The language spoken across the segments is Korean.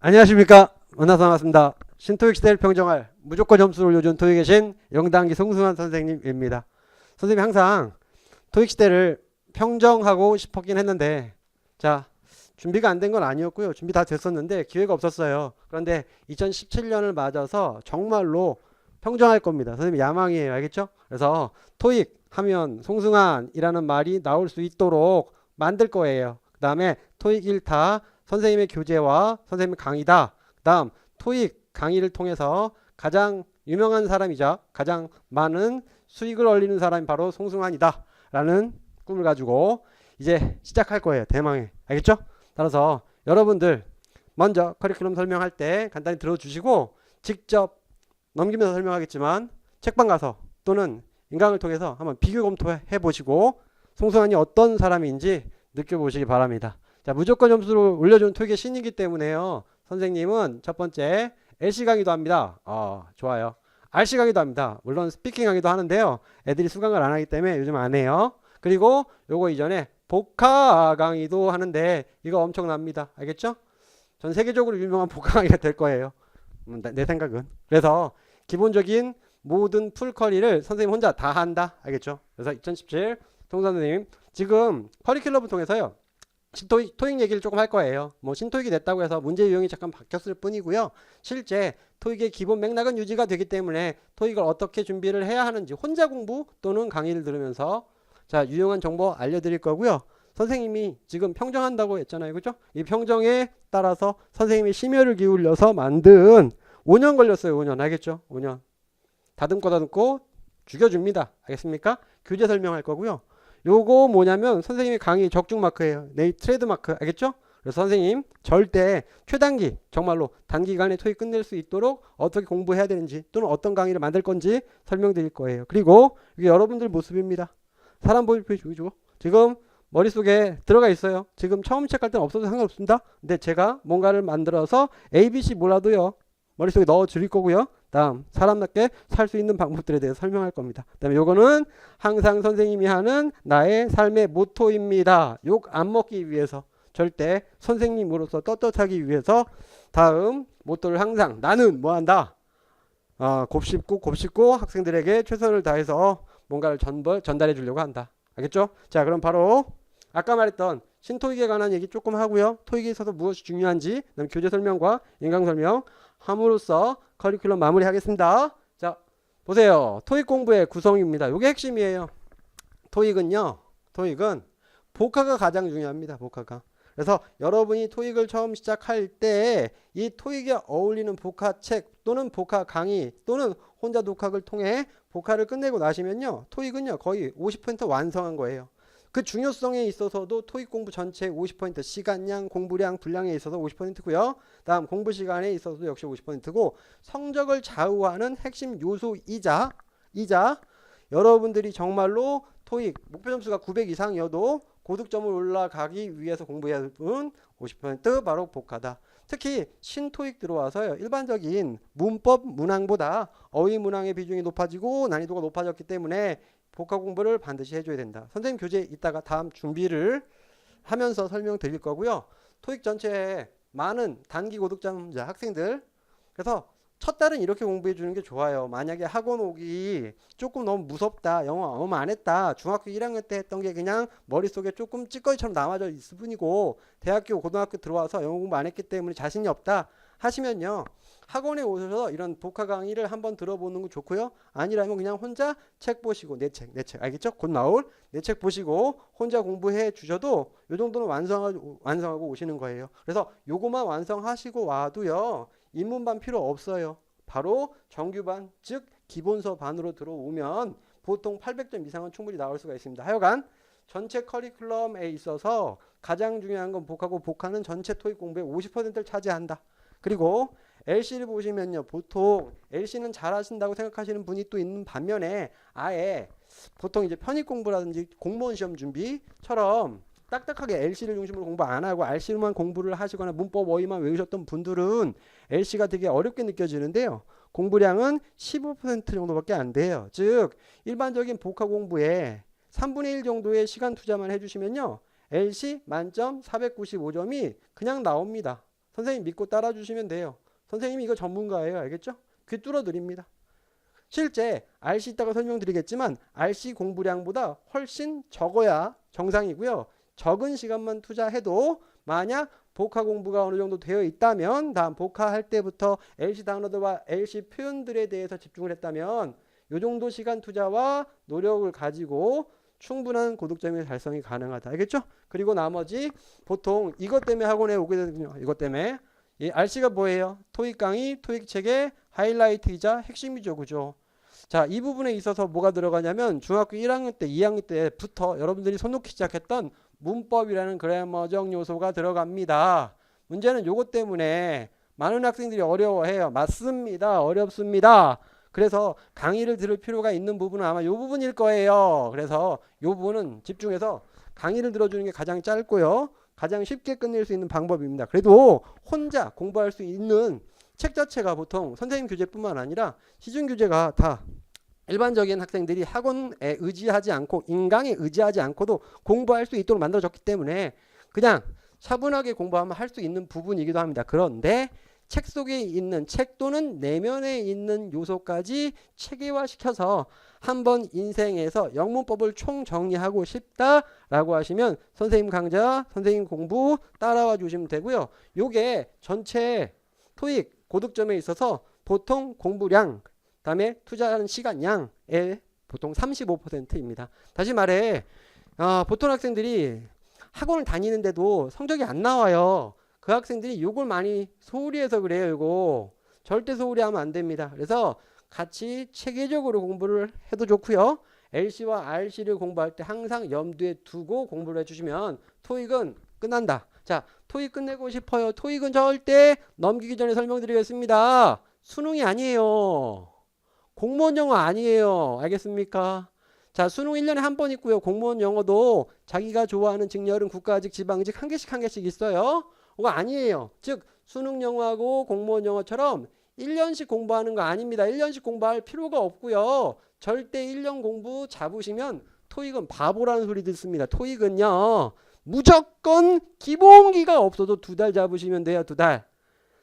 안녕하십니까? 만나서 반갑습니다. 신토익 시대를 평정할 무조건 점수를 올려준 토익의 신 영단기 송승환 선생님입니다. 선생님이 항상 토익 시대를 평정하고 싶었긴 했는데 자 준비가 안 된 건 아니었고요. 준비 다 됐었는데 기회가 없었어요. 그런데 2017년을 맞아서 정말로 평정할 겁니다. 선생님 야망이에요. 알겠죠? 그래서 토익 하면 송승환이라는 말이 나올 수 있도록 만들 거예요. 그 다음에 토익 1타 선생님의 교재와 선생님의 강의다. 그 다음 토익 강의를 통해서 가장 유명한 사람이자 가장 많은 수익을 올리는 사람이 바로 송승환이다 라는 꿈을 가지고 이제 시작할 거예요. 대망의. 알겠죠? 따라서 여러분들 먼저 커리큘럼 설명할 때 간단히 들어주시고 직접 넘기면서 설명하겠지만 책방 가서 또는 인강을 통해서 한번 비교 검토해 보시고 송승환이 어떤 사람인지 느껴보시기 바랍니다. 자, 무조건 점수를 올려주는 토익의 신이기 때문에요. 선생님은 첫 번째 LC 강의도 합니다. 어, 좋아요. RC 강의도 합니다. 물론 스피킹 강의도 하는데요. 애들이 수강을 안 하기 때문에 요즘 안 해요. 그리고 요거 이전에 복화 강의도 하는데 이거 엄청납니다. 알겠죠? 전 세계적으로 유명한 복화 강의가 될 거예요. 음, 내- 내 생각은. 그래서 기본적인 모든 풀커리를 선생님 혼자 다 한다. 알겠죠? 그래서 2017 송선 선생님 지금 커리큘럼을 통해서요. 신토익 토익 얘기를 조금 할 거예요. 뭐 신토익이 됐다고 해서 문제 유형이 잠깐 바뀌었을 뿐이고요. 실제 토익의 기본 맥락은 유지가 되기 때문에 토익을 어떻게 준비를 해야 하는지 혼자 공부 또는 강의를 들으면서 자 유용한 정보 알려드릴 거고요. 선생님이 지금 평정한다고 했잖아요, 그죠? 이 평정에 따라서 선생님이 심혈을 기울여서 만든 5년 걸렸어요, 5년 알겠죠? 5년 다듬고 다듬고 죽여줍니다, 알겠습니까? 교재 설명할 거고요. 요거 뭐냐면 선생님이 강의 적중 마크예요. 네, 트레이드 마크 알겠죠? 그래서 선생님 절대 최단기 정말로 단기간에 토익 끝낼 수 있도록 어떻게 공부해야 되는지 또는 어떤 강의를 만들 건지 설명드릴 거예요. 그리고 이게 여러분들 모습입니다. 사람 보여주고 지금 머릿속에 들어가 있어요. 지금 처음 시작할 때는 없어도 상관없습니다. 근데 제가 뭔가를 만들어서 A, B, C 몰라도요. 머릿속에 넣어 드릴 거고요. 다음 사람답게 살 수 있는 방법들에 대해서 설명할 겁니다. 그다음에 요거는 항상 선생님이 하는 나의 삶의 모토입니다. 욕 안 먹기 위해서 절대 선생님으로서 떳떳하기 위해서 다음 모토를 항상 나는 뭐 한다. 아, 곱씹고 곱씹고 학생들에게 최선을 다해서 뭔가를 전달 전달해 주려고 한다. 알겠죠? 자, 그럼 바로 아까 말했던 신토익에 관한 얘기 조금 하고요. 토익에 있어서 무엇이 중요한지, 그다음 교재 설명과 인강 설명 함으로써 커리큘럼 마무리하겠습니다. 자, 보세요. 토익 공부의 구성입니다. 이게 핵심이에요. 토익은요. 토익은 복화가 가장 중요합니다. 복화가. 그래서 여러분이 토익을 처음 시작할 때 이 토익에 어울리는 복화 책 또는 복화 강의 또는 혼자 독학을 통해 복화를 끝내고 나시면요. 토익은요. 거의 50% 완성한 거예요. 그 중요성에 있어서도 토익 공부 전체 50% 시간량, 공부량, 분량에 있어서 50%고요. 다음 공부 시간에 있어서도 역시 50%고 성적을 좌우하는 핵심 요소이자 이자 여러분들이 정말로 토익 목표 점수가 900 이상이어도 고득점을 올라가기 위해서 공부해야 할 부분 50% 바로 복하다. 특히 신토익 들어와서요. 일반적인 문법 문항보다 어휘 문항의 비중이 높아지고 난이도가 높아졌기 때문에 복화 공부를 반드시 해줘야 된다. 선생님 교재 이따가 다음 준비를 하면서 설명드릴 거고요. 토익 전체에 많은 단기 고득점자 학생들 그래서 첫 달은 이렇게 공부해 주는 게 좋아요. 만약에 학원 오기 조금 너무 무섭다. 영어 너무 안 했다. 중학교 1학년 때 했던 게 그냥 머릿속에 조금 찌꺼기처럼 남아져 있을 뿐이고 대학교 고등학교 들어와서 영어 공부 안 했기 때문에 자신이 없다 하시면요. 학원에 오셔서 이런 독화 강의를 한번 들어보는 거 좋고요. 아니라면 그냥 혼자 책 보시고 내 책, 내 책 알겠죠? 곧 나올 내 책 보시고 혼자 공부해 주셔도 요 정도는 완성하고 완성하고 오시는 거예요. 그래서 요거만 완성하시고 와도요. 입문반 필요 없어요. 바로 정규반 즉 기본서 반으로 들어오면 보통 800점 이상은 충분히 나올 수가 있습니다. 하여간 전체 커리큘럼에 있어서 가장 중요한 건 복하고 복하는 전체 토익 공부의 50%를 차지한다. 그리고 LC를 보시면요. 보통 LC는 잘하신다고 생각하시는 분이 또 있는 반면에 아예 보통 이제 편입 공부라든지 공무원 시험 준비처럼 딱딱하게 LC를 중심으로 공부 안 하고 RC로만 공부를 하시거나 문법 어휘만 외우셨던 분들은 LC가 되게 어렵게 느껴지는데요. 공부량은 15% 정도밖에 안 돼요. 즉 일반적인 복화 공부에 3분의 1 정도의 시간 투자만 해주시면요. LC 만점 495점이 그냥 나옵니다. 선생님 믿고 따라주시면 돼요. 선생님이 이거 전문가예요. 알겠죠? 귀 뚫어드립니다. 실제 RC 이따가 설명드리겠지만 RC 공부량보다 훨씬 적어야 정상이고요. 적은 시간만 투자해도 만약 복화 공부가 어느 정도 되어 있다면 다음 복화할 때부터 LC 단어들과 LC 표현들에 대해서 집중을 했다면 요 정도 시간 투자와 노력을 가지고 충분한 고득점의 달성이 가능하다. 알겠죠? 그리고 나머지 보통 이것 때문에 학원에 오게 되거든요. 이것 때문에 이 RC가 뭐예요? 토익 강의, 토익 책의 하이라이트이자 핵심이죠. 그죠? 자, 이 부분에 있어서 뭐가 들어가냐면 중학교 1학년 때, 2학년 때부터 여러분들이 손 놓기 시작했던 문법이라는 그래머적 요소가 들어갑니다. 문제는 요것 때문에 많은 학생들이 어려워해요. 맞습니다. 어렵습니다. 그래서 강의를 들을 필요가 있는 부분은 아마 요 부분일 거예요. 그래서 요 부분은 집중해서 강의를 들어주는 게 가장 짧고요. 가장 쉽게 끝낼 수 있는 방법입니다. 그래도 혼자 공부할 수 있는 책 자체가 보통 선생님 교재뿐만 아니라 시중 교재가 다 일반적인 학생들이 학원에 의지하지 않고 인강에 의지하지 않고도 공부할 수 있도록 만들어졌기 때문에 그냥 차분하게 공부하면 할 수 있는 부분이기도 합니다. 그런데 책 속에 있는 책 또는 내면에 있는 요소까지 체계화시켜서 한번 인생에서 영문법을 총 정리하고 싶다라고 하시면 선생님 강좌, 선생님 공부 따라와 주시면 되고요. 요게 전체 토익 고득점에 있어서 보통 공부량, 그다음에 투자하는 시간량의 보통 35%입니다. 다시 말해 아, 보통 학생들이 학원을 다니는데도 성적이 안 나와요. 그 학생들이 요걸 많이 소홀히 해서 그래요. 이거 절대 소홀히 하면 안 됩니다. 그래서 같이 체계적으로 공부를 해도 좋고요. LC와 RC를 공부할 때 항상 염두에 두고 공부를 해주시면 토익은 끝난다. 자, 토익 끝내고 싶어요. 토익은 절대 넘기기 전에 설명드리겠습니다. 수능이 아니에요. 공무원 영어 아니에요. 알겠습니까? 자, 수능 1년에 한 번 있고요. 공무원 영어도 자기가 좋아하는 직렬은 국가직, 지방직 한 개씩 한 개씩 있어요. 그거 아니에요. 즉, 수능 영어하고 공무원 영어처럼 1년씩 공부하는 거 아닙니다. 1년씩 공부할 필요가 없고요. 절대 1년 공부 잡으시면 토익은 바보라는 소리 듣습니다. 토익은요. 무조건 기본기가 없어도 두 달 잡으시면 돼요. 두 달.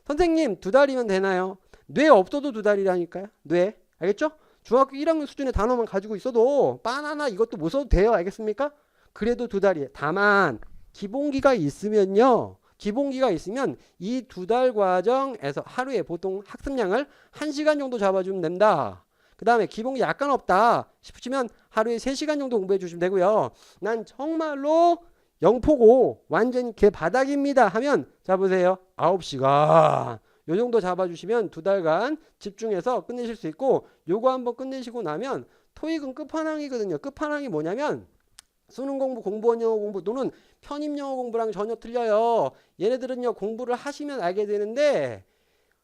선생님, 두 달이면 되나요? 뇌 없어도 두 달이라니까요. 뇌. 알겠죠? 중학교 1학년 수준의 단어만 가지고 있어도 바나나 이것도 못 써도 돼요. 알겠습니까? 그래도 두 달이에요. 다만 기본기가 있으면요. 기본기가 있으면 이 두 달 과정에서 하루에 보통 학습량을 1시간 정도 잡아주면 된다. 그 다음에 기본기 약간 없다 싶으시면 하루에 3시간 정도 공부해 주시면 되고요. 난 정말로 영포고 완전히 개 바닥입니다 하면 잡으세요. 9시간. 요 정도 잡아주시면 두 달간 집중해서 끝내실 수 있고 요거 한번 끝내시고 나면 토익은 끝판왕이거든요. 끝판왕이 뭐냐면 수능 공부, 공무원 영어 공부 또는 편입 영어 공부랑 전혀 틀려요. 얘네들은요 공부를 하시면 알게 되는데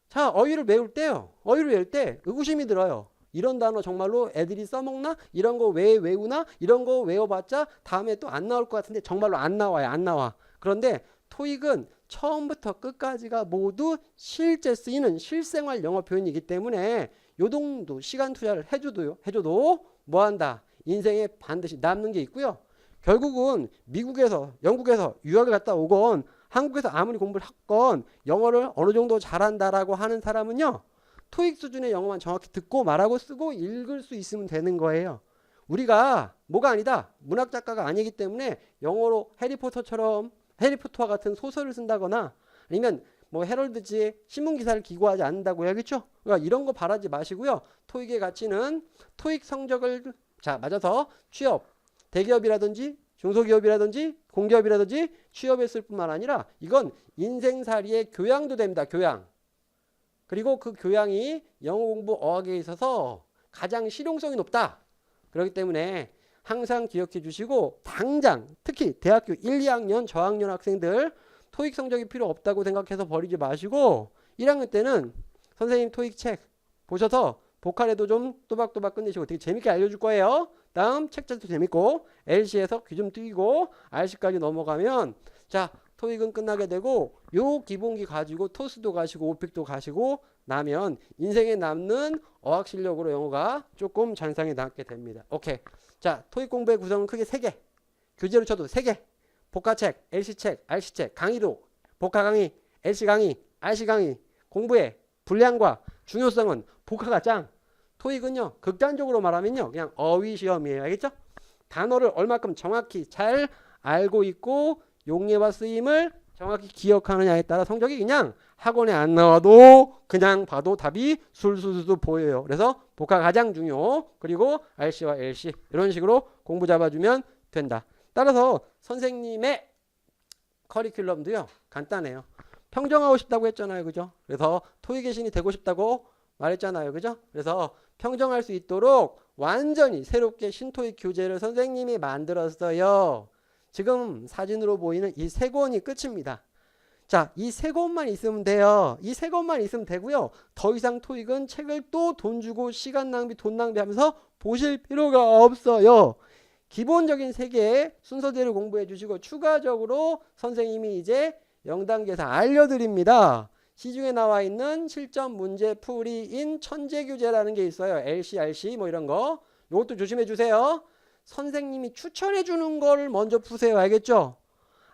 자 어휘를 외울 때요. 어휘를 외울 때 의구심이 들어요. 이런 단어 정말로 애들이 써먹나? 이런 거 왜 외우나? 이런 거 외워봤자 다음에 또 안 나올 것 같은데 정말로 안 나와요. 안 나와. 그런데 토익은 처음부터 끝까지가 모두 실제 쓰이는 실생활 영어 표현이기 때문에 요 정도 시간 투자를 해줘도요. 해줘도 뭐한다? 인생에 반드시 남는 게 있고요. 결국은 미국에서 영국에서 유학을 갔다 오건 한국에서 아무리 공부를 했건 영어를 어느 정도 잘한다라고 하는 사람은요. 토익 수준의 영어만 정확히 듣고 말하고 쓰고 읽을 수 있으면 되는 거예요. 우리가 뭐가 아니다. 문학 작가가 아니기 때문에 영어로 해리포터처럼 해리포터와 같은 소설을 쓴다거나 아니면 뭐 헤럴드지에 신문 기사를 기고하지 않는다고 해야겠죠. 그러니까 이런 거 바라지 마시고요. 토익의 가치는 토익 성적을 자 맞아서 취업 대기업이라든지 중소기업이라든지 공기업이라든지 취업했을 뿐만 아니라 이건 인생살이의 교양도 됩니다. 교양. 그리고 그 교양이 영어 공부 어학에 있어서 가장 실용성이 높다. 그렇기 때문에 항상 기억해 주시고 당장 특히 대학교 1, 2학년 저학년 학생들 토익 성적이 필요 없다고 생각해서 버리지 마시고 1학년 때는 선생님 토익 책 보셔서 보컬에도 좀 또박또박 끝내시고 되게 재밌게 알려줄 거예요. 다음 책자도 재밌고 LC에서 귀좀 띄고 RC까지 넘어가면 자 토익은 끝나게 되고 요 기본기 가지고 토스도 가시고 오픽도 가시고 나면 인생에 남는 어학 실력으로 영어가 조금 잔상이 남게 됩니다. 오케이. 자, 토익 공부의 구성은 크게 세 개. 교재로 쳐도 세 개. 복화책, LC책, RC책, 강의도 복화 강의, LC 강의, RC 강의 공부의 분량과 중요성은 복화가 짱. 토익은요 극단적으로 말하면요 그냥 어휘 시험이에요. 알겠죠? 단어를 얼마큼 정확히 잘 알고 있고 용례와 쓰임을 정확히 기억하느냐에 따라 성적이 그냥 학원에 안 나와도 그냥 봐도 답이 술술술 보여요. 그래서 복화 가장 중요. 그리고 RC와 LC 이런 식으로 공부 잡아주면 된다. 따라서 선생님의 커리큘럼도요 간단해요. 평정하고 싶다고 했잖아요, 그죠? 그래서 토익의 신이 되고 싶다고 말했잖아요, 그죠? 그래서 평정할 수 있도록 완전히 새롭게 신토익 교재를 선생님이 만들었어요. 지금 사진으로 보이는 이 세 권이 끝입니다. 자, 이 세 권만 있으면 돼요. 이 세 권만 있으면 되고요. 더 이상 토익은 책을 또 돈 주고 시간 낭비, 돈 낭비하면서 보실 필요가 없어요. 기본적인 세 개의 순서대로 공부해 주시고 추가적으로 선생님이 이제 0단계에서 알려드립니다. 시중에 나와 있는 실전 문제 풀이인 천재 교재라는 게 있어요. LC, RC 뭐 이런 거. 이것도 조심해 주세요. 선생님이 추천해 주는 걸 먼저 푸세요. 알겠죠?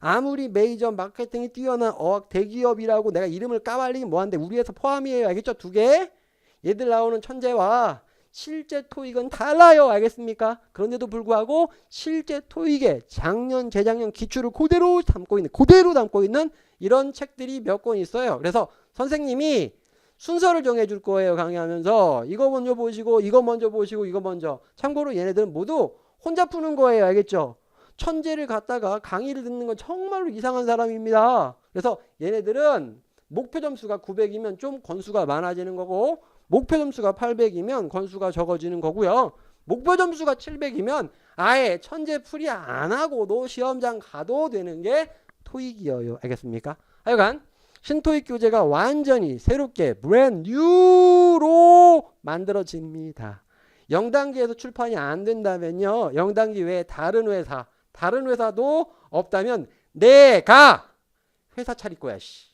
아무리 메이저 마케팅이 뛰어난 어학 대기업이라고 내가 이름을 까발리기 뭐한데 우리 회사 포함이에요. 알겠죠? 두 개. 얘들 나오는 천재와 실제 토익은 달라요. 알겠습니까? 그런데도 불구하고 실제 토익의 작년, 재작년 기출을 그대로 담고 있는, 그대로 담고 있는 이런 책들이 몇 권 있어요. 그래서 선생님이 순서를 정해줄 거예요. 강의하면서 이거 먼저 보시고, 이거 먼저 보시고, 이거 먼저. 참고로 얘네들은 모두 혼자 푸는 거예요. 알겠죠? 천재를 갖다가 강의를 듣는 건 정말로 이상한 사람입니다. 그래서 얘네들은 목표 점수가 900이면 좀 건수가 많아지는 거고 목표 점수가 800이면 건수가 적어지는 거고요. 목표 점수가 700이면 아예 천재 풀이 안 하고 도 시험장 가도 되는 게 토익이에요. 알겠습니까? 하여간 신토익 교재가 완전히 새롭게 브랜드 뉴로 만들어집니다. 0단계에서 출판이 안 된다면요. 0단계 외에 다른 회사, 다른 회사도 없다면 내가 회사 차릴 거야. 씨.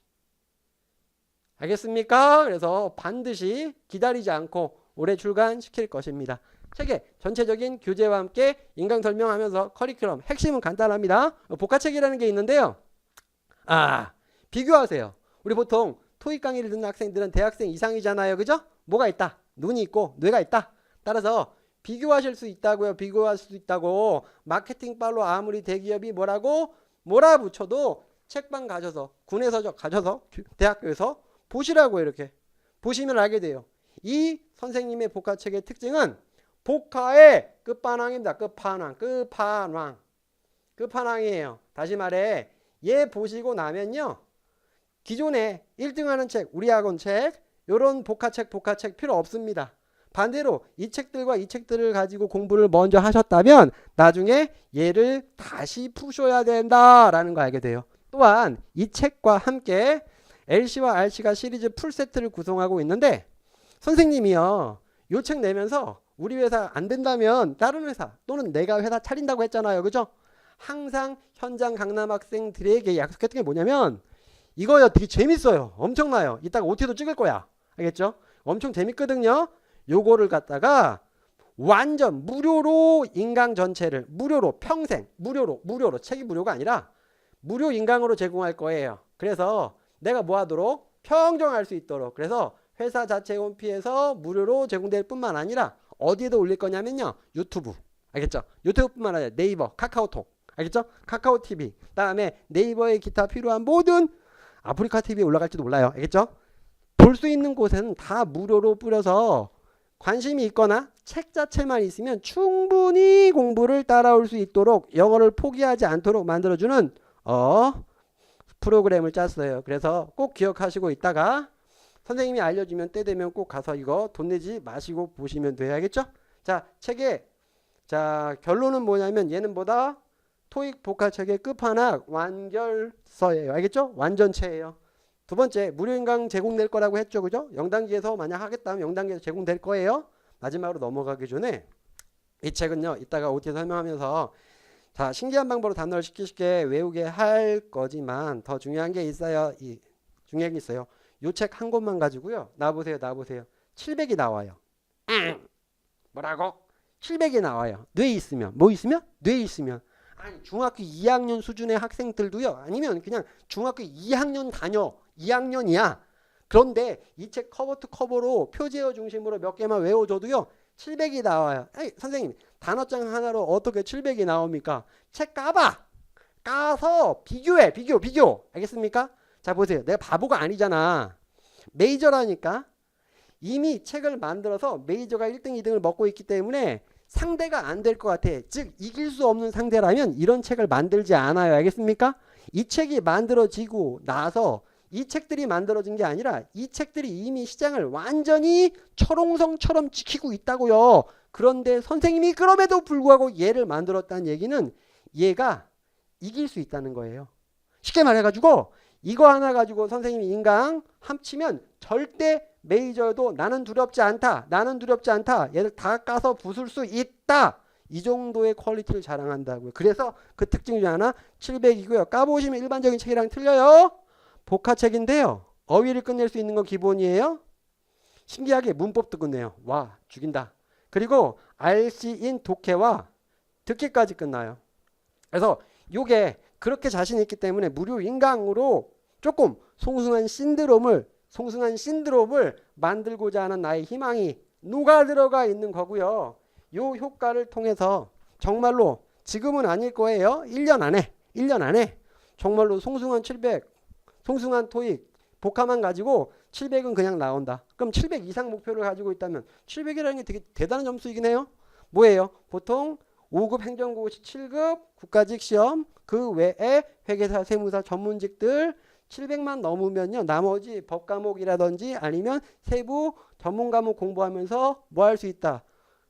알겠습니까? 그래서 반드시 기다리지 않고 올해 출간시킬 것입니다. 책의 전체적인 교재와 함께 인강 설명하면서 커리큘럼 핵심은 간단합니다. 복화책이라는 게 있는데요. 아, 비교하세요. 우리 보통 토익 강의를 듣는 학생들은 대학생 이상이잖아요. 그죠? 뭐가 있다. 눈이 있고 뇌가 있다. 따라서 비교하실 수 있다고요. 비교할 수 있다고. 마케팅 빨로 아무리 대기업이 뭐라고 몰아붙여도 책방 가셔서 군에서 가셔서 대학교에서 보시라고 이렇게 보시면 알게 돼요. 이 선생님의 복화책의 특징은 복화의 끝판왕입니다. 끝판왕, 끝판왕, 끝판왕이에요. 다시 말해 얘 보시고 나면요. 기존에 1등하는 책, 우리 학원 책, 요런 복화책, 복화책 필요 없습니다. 반대로 이 책들과 이 책들을 가지고 공부를 먼저 하셨다면 나중에 얘를 다시 푸셔야 된다라는 거 알게 돼요. 또한 이 책과 함께 LC와 RC가 시리즈 풀 세트를 구성하고 있는데 선생님이요. 요 책 내면서 우리 회사 안 된다면 다른 회사 또는 내가 회사 차린다고 했잖아요. 그죠? 항상 현장 강남 학생들에게 약속했던 게 뭐냐면 이거요 되게 재밌어요. 엄청나요. 이따가 OT도 찍을 거야. 알겠죠? 엄청 재밌거든요. 요거를 갖다가 완전 무료로 인강 전체를 무료로 평생 무료로 무료로 책이 무료가 아니라 무료 인강으로 제공할 거예요. 그래서 내가 뭐 하도록 평정할 수 있도록 그래서 회사 자체 홈피에서 무료로 제공될 뿐만 아니라 어디에도 올릴 거냐면요 유튜브 알겠죠 유튜브뿐만 아니라 네이버 카카오톡 알겠죠? 카카오 TV 다음에 네이버의 기타 필요한 모든 아프리카 TV에 올라갈지도 몰라요. 알겠죠? 볼 수 있는 곳에는 다 무료로 뿌려서 관심이 있거나 책 자체만 있으면 충분히 공부를 따라올 수 있도록 영어를 포기하지 않도록 만들어주는 어 프로그램을 짰어요. 그래서 꼭 기억하시고 있다가 선생님이 알려주면 때 되면 꼭 가서 이거 돈 내지 마시고 보시면 돼야겠죠? 자, 책의 자 결론은 뭐냐면 얘는 보다 토익 복화책의 끝판왕 완결서예요. 알겠죠? 완전체예요. 두 번째 무료 인강 제공될 거라고 했죠. 그죠? 0단계에서 만약 하겠다면 0단계에서 제공될 거예요. 마지막으로 넘어가기 전에 이 책은요. 이따가 OT 설명하면서 자, 신기한 방법으로 단어를 쉽게 쉽게 외우게 할 거지만 더 중요한 게 있어요. 이 중요한 게 있어요. 요 책 한 권만 가지고요. 나 보세요. 나 보세요. 700이 나와요. 뭐라고? 700이 나와요. 뇌 있으면 뭐 있으면? 뇌 있으면 아니 중학교 2학년 수준의 학생들도요. 아니면 그냥 중학교 2학년 다녀 2학년이야. 그런데 이 책 커버 투 커버로 표제어 중심으로 몇 개만 외워줘도요. 700이 나와요. 에이, 선생님 단어장 하나로 어떻게 700이 나옵니까? 책 까봐. 까서 비교해. 비교 비교. 알겠습니까? 자 보세요. 내가 바보가 아니잖아. 메이저라니까. 이미 책을 만들어서 메이저가 1등, 2등을 먹고 있기 때문에 상대가 안 될 것 같아. 즉 이길 수 없는 상대라면 이런 책을 만들지 않아요. 알겠습니까? 이 책이 만들어지고 나서 이 책들이 만들어진 게 아니라 이 책들이 이미 시장을 완전히 철옹성처럼 지키고 있다고요. 그런데 선생님이 그럼에도 불구하고 얘를 만들었다는 얘기는 얘가 이길 수 있다는 거예요. 쉽게 말해가지고 이거 하나 가지고 선생님이 인강 합치면 절대 메이저도 나는 두렵지 않다. 나는 두렵지 않다. 얘를 다 까서 부술 수 있다. 이 정도의 퀄리티를 자랑한다고요. 그래서 그 특징 중 하나 700이고요. 까보시면 일반적인 책이랑 틀려요. 복화책인데요. 어휘를 끝낼 수 있는 건 기본이에요. 신기하게 문법도 끝내요. 와 죽인다. 그리고 RC인 독해와 듣기까지 끝나요. 그래서 요게 그렇게 자신 있기 때문에 무료 인강으로 조금 송승한 신드롬을 송승한 신드롬을 만들고자 하는 나의 희망이 녹아 들어가 있는 거고요. 요 효과를 통해서 정말로 지금은 아닐 거예요. 1년 안에 1년 안에 정말로 송승한 700 송승한 토익 복화만 가지고 700은 그냥 나온다. 그럼 700 이상 목표를 가지고 있다면 700이라는 게 되게 대단한 점수이긴 해요. 뭐예요? 보통 5급 행정고시 7급 국가직 시험 그 외에 회계사 세무사 전문직들 700만 넘으면요 나머지 법 과목이라든지 아니면 세부 전문 과목 공부하면서 뭐 할 수 있다.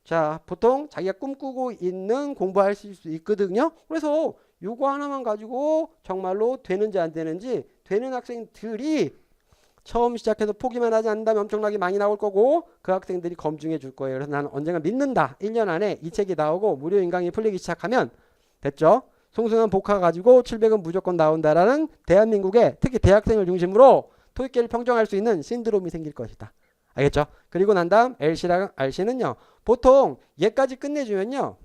자 보통 자기가 꿈꾸고 있는 공부할 수 있거든요. 그래서 요거 하나만 가지고 정말로 되는지 안 되는지 되는 학생들이 처음 시작해서 포기만 하지 않는다면 엄청나게 많이 나올 거고 그 학생들이 검증해 줄 거예요. 그래서 나는 언젠가 믿는다. 1년 안에 이 책이 나오고 무료 인강이 풀리기 시작하면 됐죠. 송승한 복화 가지고 700은 무조건 나온다라는 대한민국의 특히 대학생을 중심으로 토익계를 평정할 수 있는 신드롬이 생길 것이다. 알겠죠? 그리고 난 다음 LC랑 RC는요. 보통 얘까지 끝내주면요.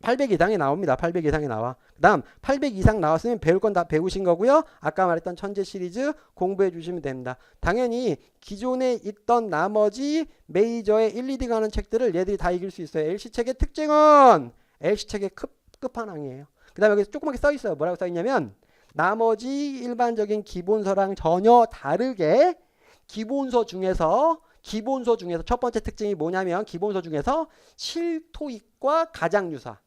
800 이상이 나옵니다. 800 이상이 나와. 그 다음 800 이상 나왔으면 배울 건 다 배우신 거고요. 아까 말했던 천재 시리즈 공부해 주시면 됩니다. 당연히 기존에 있던 나머지 메이저의 1, 2등 하는 책들을 얘들이 다 이길 수 있어요. LC 책의 특징은 LC 책의 급, 끝판왕이에요. 그 다음에 여기 조그맣게 써 있어요. 뭐라고 써 있냐면 나머지 일반적인 기본서랑 전혀 다르게 기본서 중에서 기본서 중에서 첫 번째 특징이 뭐냐면 기본서 중에서 실토익과 가장 유사.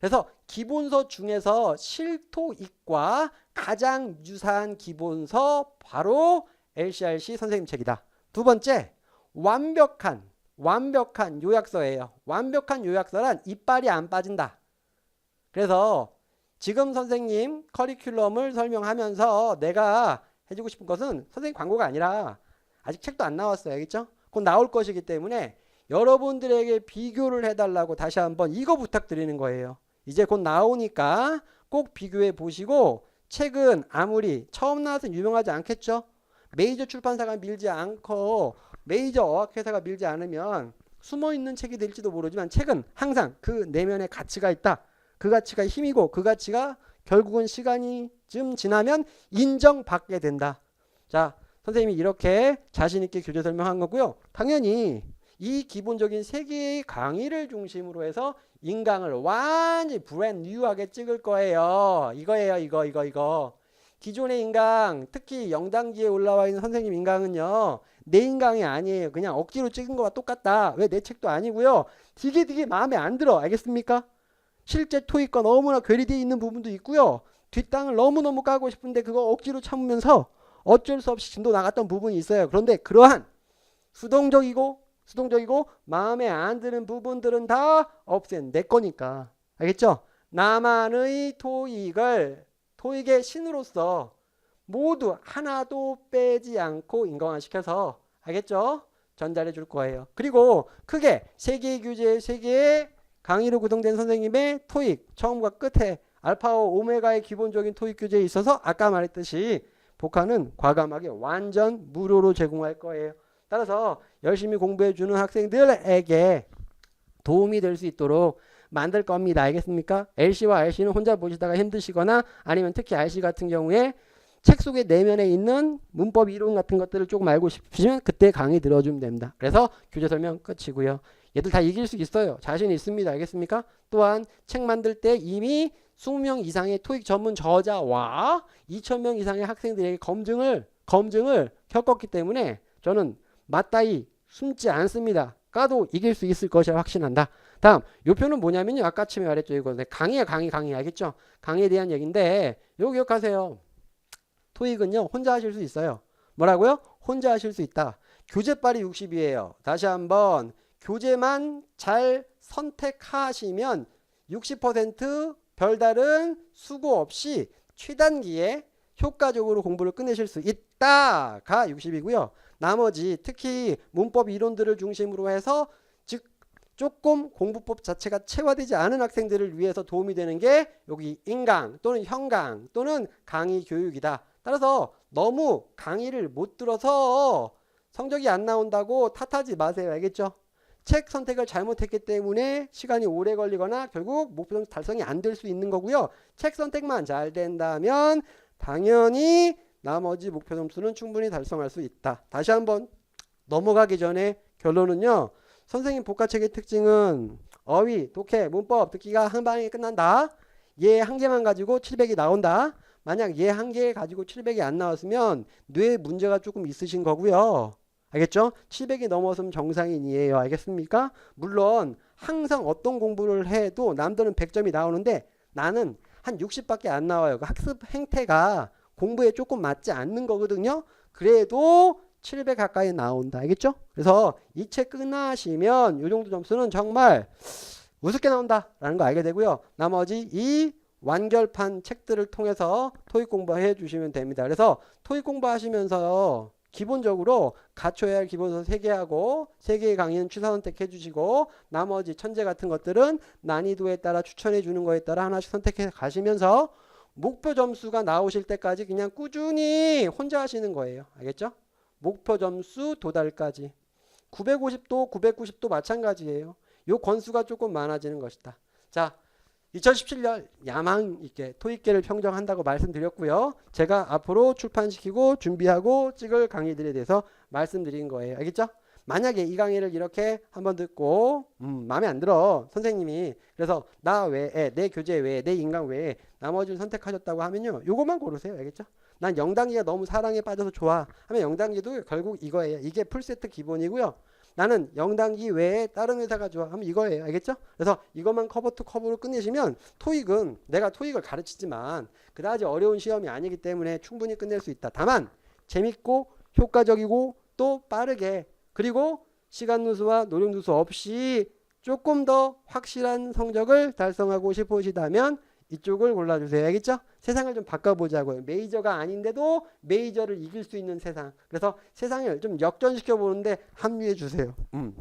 그래서 기본서 중에서 실토익과 가장 유사한 기본서 바로 LCRC 선생님 책이다. 두 번째 완벽한 완벽한 요약서예요. 완벽한 요약서란 이빨이 안 빠진다. 그래서 지금 선생님 커리큘럼을 설명하면서 내가 해주고 싶은 것은 선생님 광고가 아니라 아직 책도 안 나왔어요. 알겠죠? 곧 나올 것이기 때문에 여러분들에게 비교를 해달라고 다시 한번 이거 부탁드리는 거예요. 이제 곧 나오니까 꼭 비교해 보시고 책은 아무리 처음 나와서 유명하지 않겠죠? 메이저 출판사가 밀지 않고 메이저 어학회사가 밀지 않으면 숨어 있는 책이 될지도 모르지만 책은 항상 그 내면의 가치가 있다. 그 가치가 힘이고 그 가치가 결국은 시간이 좀 지나면 인정받게 된다. 자, 선생님이 이렇게 자신 있게 교재 설명한 거고요. 당연히 이 기본적인 세 개의 강의를 중심으로 해서 인강을 완전히 브랜드 뉴하게 찍을 거예요. 이거예요, 이거, 이거, 이거. 기존의 인강, 특히 영단기에 올라와 있는 선생님 인강은요, 내 인강이 아니에요. 그냥 억지로 찍은 거와 똑같다. 왜 내 책도 아니고요. 되게 되게 마음에 안 들어. 알겠습니까? 실제 토익과 너무나 괴리되어 있는 부분도 있고요. 뒷땅을 너무너무 까고 싶은데 그거 억지로 참으면서 어쩔 수 없이 진도 나갔던 부분이 있어요. 그런데 그러한 수동적이고 수동적이고 마음에 안 드는 부분들은 다 없앤 내 거니까. 알겠죠? 나만의 토익을 토익의 신으로서 모두 하나도 빼지 않고 인강화시켜서 알겠죠? 전달해 줄 거예요. 그리고 크게 세 개의 교재, 세 개의 강의로 구성된 선생님의 토익 처음과 끝에 알파와 오메가의 기본적인 토익 교재에 있어서 아까 말했듯이 복화는 과감하게 완전 무료로 제공할 거예요. 따라서 열심히 공부해 주는 학생들에게 도움이 될 수 있도록 만들 겁니다. 알겠습니까? LC와 RC는 혼자 보시다가 힘드시거나 아니면 특히 RC 같은 경우에 책 속에 내면에 있는 문법 이론 같은 것들을 조금 알고 싶으시면 그때 강의 들어주면 됩니다. 그래서 교재 설명 끝이고요. 얘들 다 이길 수 있어요. 자신 있습니다. 알겠습니까? 또한 책 만들 때 이미 20명 이상의 토익 전문 저자와 2,000명 이상의 학생들에게 검증을 검증을 겪었기 때문에 저는 맞다이 숨지 않습니다. 까도 이길 수 있을 것이라 확신한다. 다음 요 표는 뭐냐면요. 아까 아침에 말했죠. 이거 네, 강의야 강의 강의 알겠죠? 강의에 대한 얘기인데 요거 기억하세요. 토익은요. 혼자 하실 수 있어요. 뭐라고요? 혼자 하실 수 있다. 교재빨이 60이에요. 다시 한번 교재만 잘 선택하시면 60% 별다른 수고 없이 최단기에 효과적으로 공부를 끝내실 수 있다가 60이고요. 나머지 특히 문법 이론들을 중심으로 해서 즉 조금 공부법 자체가 체화되지 않은 학생들을 위해서 도움이 되는 게 여기 인강 또는 현강 또는 강의 교육이다. 따라서 너무 강의를 못 들어서 성적이 안 나온다고 탓하지 마세요. 알겠죠? 책 선택을 잘못했기 때문에 시간이 오래 걸리거나 결국 목표 달성이 안 될 수 있는 거고요. 책 선택만 잘 된다면 당연히 나머지 목표 점수는 충분히 달성할 수 있다. 다시 한번 넘어가기 전에 결론은요. 선생님 복과책의 특징은 어휘, 독해, 문법 듣기가 한 방에 끝난다. 얘 한 개만 가지고 700이 나온다. 만약 얘 한 개 가지고 700이 안 나왔으면 뇌에 문제가 조금 있으신 거고요. 알겠죠? 700이 넘어서면 정상인이에요. 알겠습니까? 물론 항상 어떤 공부를 해도 남들은 100점이 나오는데 나는 한 60밖에 안 나와요. 그 학습 행태가 공부에 조금 맞지 않는 거거든요. 그래도 700 가까이 나온다. 알겠죠? 그래서 이 책 끝나시면 이 정도 점수는 정말 우습게 나온다라는 거 알게 되고요. 나머지 이 완결판 책들을 통해서 토익 공부해 주시면 됩니다. 그래서 토익 공부하시면서 기본적으로 갖춰야 할 기본서 3개 하고 3개의 강의는 취사 선택해 주시고 나머지 천재 같은 것들은 난이도에 따라 추천해 주는 거에 따라 하나씩 선택해 가시면서 목표 점수가 나오실 때까지 그냥 꾸준히 혼자 하시는 거예요. 알겠죠? 목표 점수 도달까지. 950도 990도 마찬가지예요. 요 건수가 조금 많아지는 것이다. 자, 2017년 야망 있게 토익계를 평정한다고 말씀드렸고요. 제가 앞으로 출판시키고 준비하고 찍을 강의들에 대해서 말씀드린 거예요. 알겠죠? 만약에 이 강의를 이렇게 한번 듣고 음, 마음에 안 들어 선생님이. 그래서 나 외에 내 교재 외에 내 인강 외에 나머지를 선택하셨다고 하면요. 요것만 고르세요. 알겠죠? 난 영단기가 너무 사랑에 빠져서 좋아. 하면 영단기도 결국 이거예요. 이게 풀세트 기본이고요 나는 영단기 외에 다른 회사가 좋아. 하면 이거예요. 알겠죠? 그래서 이것만 커버 투 커버로 끝내시면 토익은 내가 토익을 가르치지만 그다지 어려운 시험이 아니기 때문에 충분히 끝낼 수 있다. 다만 재밌고 효과적이고 또 빠르게 그리고 시간 누수와 노력 누수 없이 조금 더 확실한 성적을 달성하고 싶으시다면 이쪽을 골라주세요. 알겠죠? 세상을 좀 바꿔보자고요. 메이저가 아닌데도 메이저를 이길 수 있는 세상. 그래서 세상을 좀 역전시켜 보는데 합류해 주세요. 음.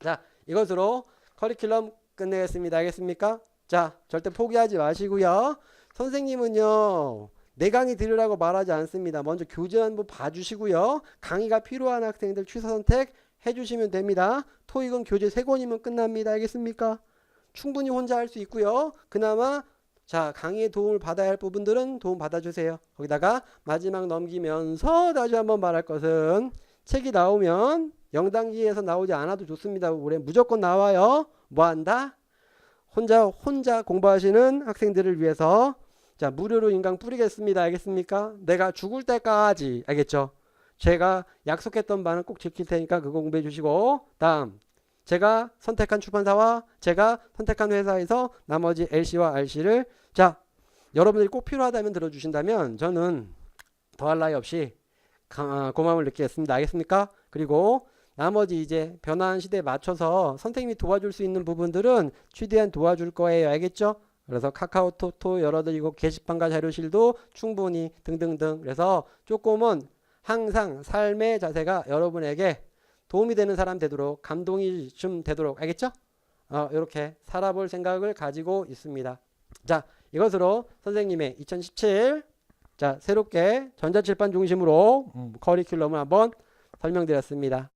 자, 이것으로 커리큘럼 끝내겠습니다. 알겠습니까? 자, 절대 포기하지 마시고요. 선생님은요. 내 강의 들으라고 말하지 않습니다. 먼저 교재 한번 봐주시고요. 강의가 필요한 학생들 취사 선택 해주시면 됩니다. 토익은 교재 세 권이면 끝납니다. 알겠습니까? 충분히 혼자 할 수 있고요. 그나마 자 강의에 도움을 받아야 할 부분들은 도움 받아주세요. 거기다가 마지막 넘기면서 다시 한번 말할 것은 책이 나오면 영단기에서 나오지 않아도 좋습니다. 올해 무조건 나와요. 뭐 한다? 혼자 혼자 공부하시는 학생들을 위해서 자 무료로 인강 뿌리겠습니다. 알겠습니까? 내가 죽을 때까지 알겠죠? 제가 약속했던 바는 꼭 지킬 테니까 그거 공부해 주시고 다음 제가 선택한 출판사와 제가 선택한 회사에서 나머지 LC와 RC를 자 여러분들이 꼭 필요하다면 들어주신다면 저는 더할 나위 없이 가- 어, 고마움을 느끼겠습니다. 알겠습니까? 그리고 나머지 이제 변화한 시대에 맞춰서 선생님이 도와줄 수 있는 부분들은 최대한 도와줄 거예요. 알겠죠? 그래서 카카오톡도 열어드리고 게시판과 자료실도 충분히 등등등 그래서 조금은 항상 삶의 자세가 여러분에게 도움이 되는 사람 되도록 감동이 좀 되도록 알겠죠? 어, 이렇게 살아볼 생각을 가지고 있습니다. 자 이것으로 선생님의 2017 자 새롭게 전자칠판 중심으로 음, 커리큘럼을 한번 설명드렸습니다.